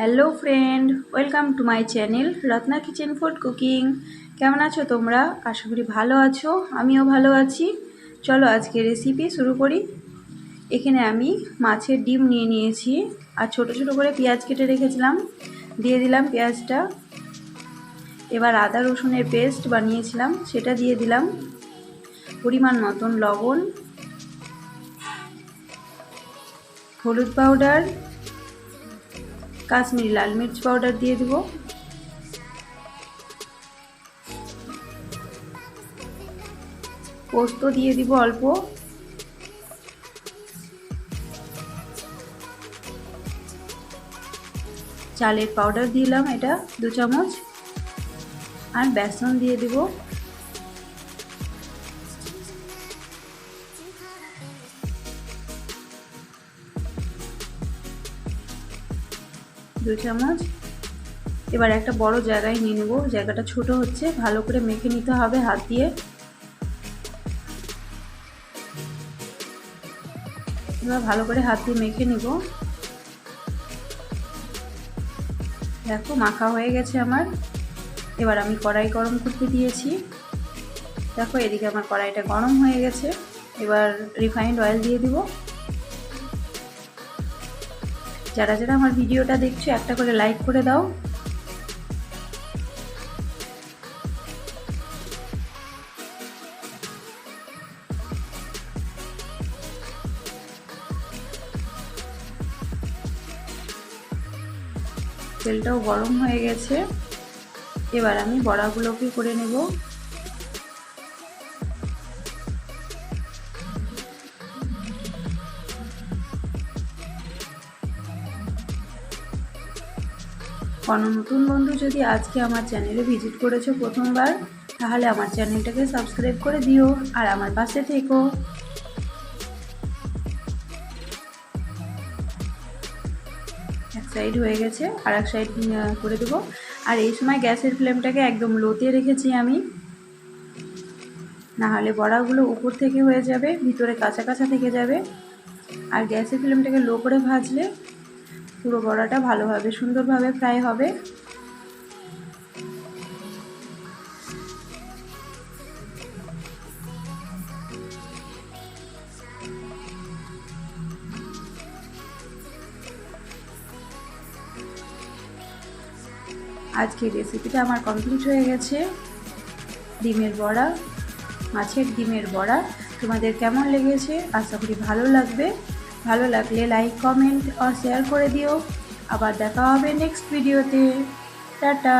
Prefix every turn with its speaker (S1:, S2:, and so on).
S1: Hello friend, welcome to my channel Ratna kitchen food cooking. কেমন আছো তোমরা? আশা করি ভালো আছো, আমিও ভালো আছি। চলো আজকে রেসিপি শুরু করি। এখানে আমি মাছের ডিম নিয়ে নিয়েছি, আর ছোট ছোট করে পেঁয়াজ কেটে রেখেছিলাম। দিয়ে দিলাম পেঁয়াজটা। এবার আদা রসুনের পেস্ট বানিয়েছিলাম, সেটা দিয়ে দিলাম। পরিমাণ মতন লবণ, হলুদ পাউডার কাশ্মীরি লাল মির্চ পাউডার দিয়ে দিব। পোস্ত দিয়ে দিব অল্প। চালের পাউডার দিলাম এটা দু চামচ। আর বেসন দিয়ে দিব। দু চামচ। এবার একটা বড় জায়গায় নিয়ে নেব। জায়গাটা ছোট হচ্ছে, ভালো করে মেখে নিতে হবে হাত দিয়ে। এবার ভালো করে হাত দিয়ে মেখে নিব। দেখো, মাখা হয়ে গেছে আমার। এবার আমি কড়াই গরম করতে দিয়েছি। দেখো, এদিকে আমার কড়াইটা গরম হয়ে গেছে। এবার রিফাইন্ড অয়েল দিয়ে দিব। যারা যারা আমার ভিডিওটা দেখছ, একটা করে লাইক করে দাও। তেলটাও গরম হয়ে গেছে। এবার আমি বড়াগুলোকে করে নেব। কোনো নতুন বন্ধু যদি আজকে আমার চ্যানেলে ভিজিট করেছ প্রথমবার, তাহলে আমার চ্যানেলটাকে সাবস্ক্রাইব করে দিও আর আমার পাশে থেকো। এক সাইড হয়ে গেছে, আর এক সাইড করে দেবো। আর এই সময় গ্যাসের ফ্লেমটাকে একদম লোতে রেখেছি আমি। না হলে বড়াগুলো উপর থেকে হয়ে যাবে, ভিতরে কাঁচা কাঁচা থেকে যাবে। আর গ্যাসের ফ্লেমটাকে লো করে ভাজলে পুরো বড়াটা ভালোভাবে, সুন্দরভাবে ফ্রাই হবে। আজকে রেসিপিটা আমার কমপ্লিট হয়ে গেছে। ডিমের বড়া, মাছের ডিমের বড়া। তোমাদের কেমন লেগেছে? আশা করি ভালো লাগবে। ভালো লাগলে লাইক কমেন্ট আর শেয়ার করে দিও। আবার দেখা হবে নেক্সট ভিডিওতে টাটা।